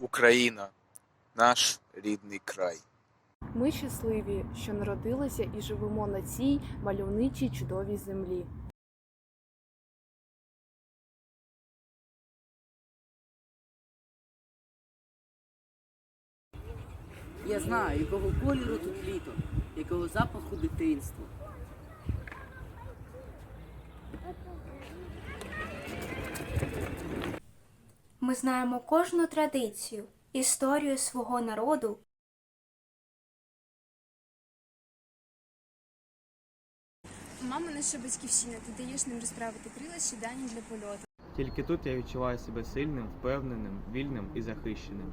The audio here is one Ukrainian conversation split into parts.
Україна, наш рідний край. Ми щасливі, що народилися і живемо на цій мальовничій чудовій землі. Я знаю, якого кольору тут літо, якого запаху дитинство. Ми знаємо кожну традицію, історію свого народу. Мама наша батьківщина, ти даєш нам розправити крила ще дані для польоту. Тільки тут я відчуваю себе сильним, впевненим, вільним і захищеним.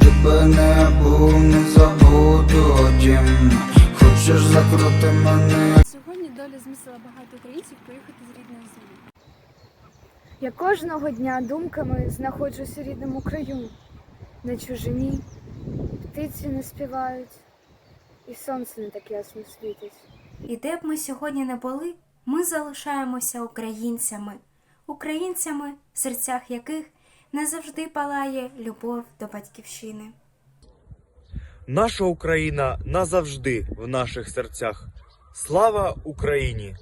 Тебе не був, не забуду дім Хочеш закрути мене Сьогодні доля змусила багато українців поїхати з рідної землі. Я кожного дня думками знаходжусь у рідному краю, на чужині, птиці не співають, і сонце не так ясно світить. І де б ми сьогодні не були, ми залишаємося українцями, українцями, в серцях яких не завжди палає любов до батьківщини. Наша Україна назавжди в наших серцях. Слава Україні!